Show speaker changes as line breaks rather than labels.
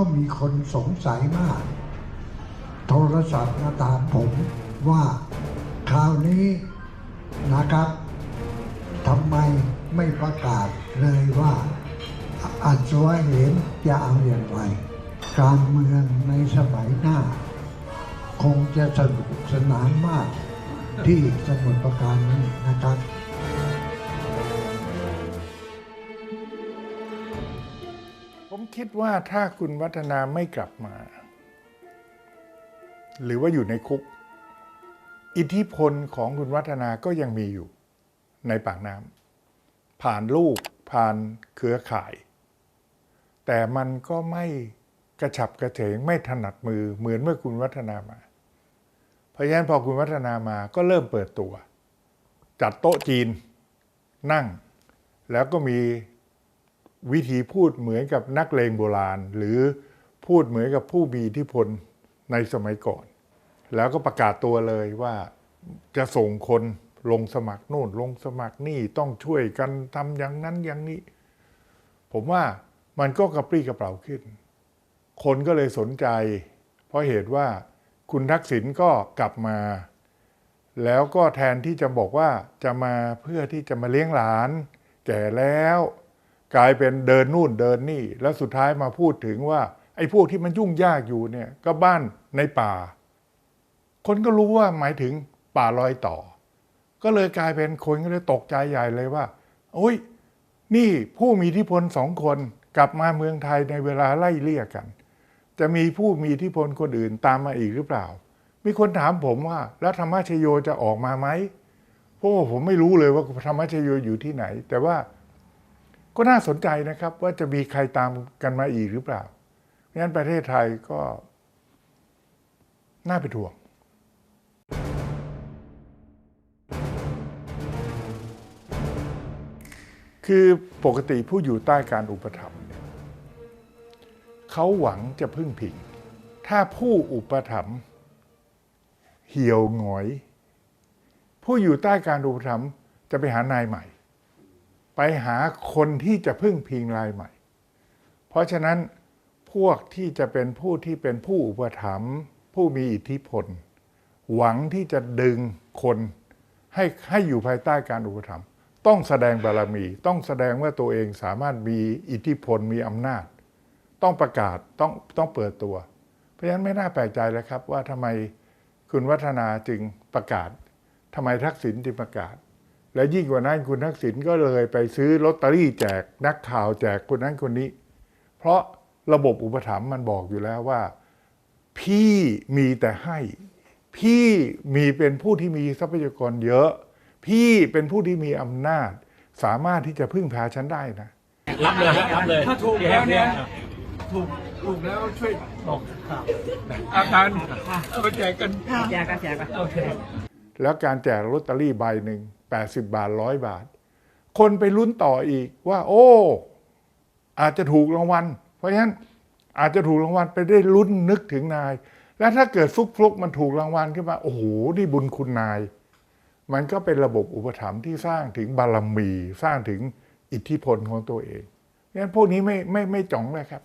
ก็มีคนสงสัยมาก โทรศัพท์มาตามผมว่าคราวนี้นะครับทำไมไม่ประกาศเลยว่าอัศวะเหมจะเอาอย่างไร การเมืองในสมัยหน้า คงจะสนุกสนานมากที่สมุทรปราการนี้นะครับ
คิดว่าถ้าคุณวัฒนาไม่กลับมา หรือว่าอยู่ในคุก อิทธิพลของคุณวัฒนาก็ยังมีอยู่ ในปากน้ำผ่านลูกผ่านเครือข่าย แต่มันก็ไม่กระฉับกระเฉงไม่ถนัดมือเหมือนเมื่อคุณวัฒนามา เพราะฉะนั้นพอคุณวัฒนามาก็เริ่มเปิดตัว จัดโต๊ะจีนนั่ง แล้วก็มี วิธีพูดเหมือนกับนักเลงโบราณ หรือพูดเหมือนกับผู้มีอิทธิพลในสมัยก่อน แล้วก็ประกาศตัวเลยว่าจะส่งคนลงสมัครโน่นลงสมัครนี่ต้องช่วยกันทำอย่างนั้นอย่างนี้ ผมว่ามันก็กระปรี้กระเป๋าขึ้น คนก็เลยสนใจ เพราะเหตุว่าคุณทักษิณก็กลับมา แล้วก็แทนที่จะบอกว่าจะมาเพื่อที่จะมาเลี้ยงหลาน แก่แล้ว กลายเป็นเดินนู่นเดินนี่ แล้วสุดท้ายมาพูดถึงว่า ไอ้พวกที่มันยุ่งยากอยู่เนี่ยก็บ้านในป่า คนก็รู้ว่าหมายถึงป่าลอยต่อ ก็เลยกลายเป็นคนก็เลยตกใจใหญ่เลยว่าโอ้ยนี่ผู้มีอิทธิพลสองคนกลับมาเมืองไทยในเวลาไล่เลี่ยกัน จะมีผู้มีอิทธิพลคนอื่นตามมาอีกหรือเปล่า มีคนถามผมว่า แล้วธรรมชโยจะออกมาไหมเพราะว่าผมไม่รู้เลยว่าธรรมชโยอยู่ที่ไหน แต่ว่า ก็น่าสนใจนะครับ ว่าจะมีใครตามกันมาอีกหรือเปล่าเพราะฉะนั้นประเทศไทยก็น่าเป็นห่วงคือปกติผู้อยู่ใต้การอุปถัมภ์เนี่ยเขาหวังจะพึ่งพิง ถ้าผู้อุปถัมภ์เหี่ยวหงอย ผู้อยู่ใต้การอุปถัมภ์จะไปหานายใหม่ ไปหาคนที่จะพึ่งพิงรายใหม่ เพราะฉะนั้นพวกที่จะเป็นผู้ที่เป็นผู้อุปถัมภ์ผู้มีอิทธิพล หวังที่จะดึงคนให้ให้อยู่ภายใต้การอุปถัมภ์ต้องแสดงบารมี ต้องแสดงว่าตัวเองสามารถมีอิทธิพลมีอำนาจ ต้องประกาศต้องต้องเปิดตัว เพราะฉะนั้นไม่น่าแปลกใจเลยครับว่าทำไมคุณวัฒนาจึงประกาศทำไมทักษิณจึงประกาศ และยิ่งกว่านั้นคุณทักษิณก็เลยไปซื้อลอตเตอรี่แจกนักข่าวแจกคนนั้นคนนี้ เพราะระบบอุปถัมภ์มันบอกอยู่แล้วว่า พี่มีแต่ให้ พี่มีเป็นผู้ที่มีทรัพยากรเยอะ พี่เป็นผู้ที่มีอำนาจ สามารถที่จะพึ่งพาฉันได้นะ
รับเลยฮะรับเลย
ถ้าถูกแล้วเนี่ยถูกถูกแล้วช่วยบอกอาการเอาไปแจกกัน
แจกกันแจกกัน
โอเค
แล้วการแจกลอตเตอรี่ใบหนึ่ง 80 บาทร้อยบาท คนไปลุ้นต่ออีกว่า โอ้ อาจจะถูกรางวัล เพราะฉะนั้นอาจจะถูกรางวัลไปได้ลุ้นนึกถึงนาย แล้วถ้าเกิดฟุกฟลุกมันถูกรางวัลขึ้นมา โอ้โหนี่บุญคุณนาย มันก็เป็นระบบอุปถัมภ์ที่สร้างถึงบารมี สร้างถึงอิทธิพลของตัวเองงั้นพวกนี้ไม่ไม่ไม่จ่องเลยครับ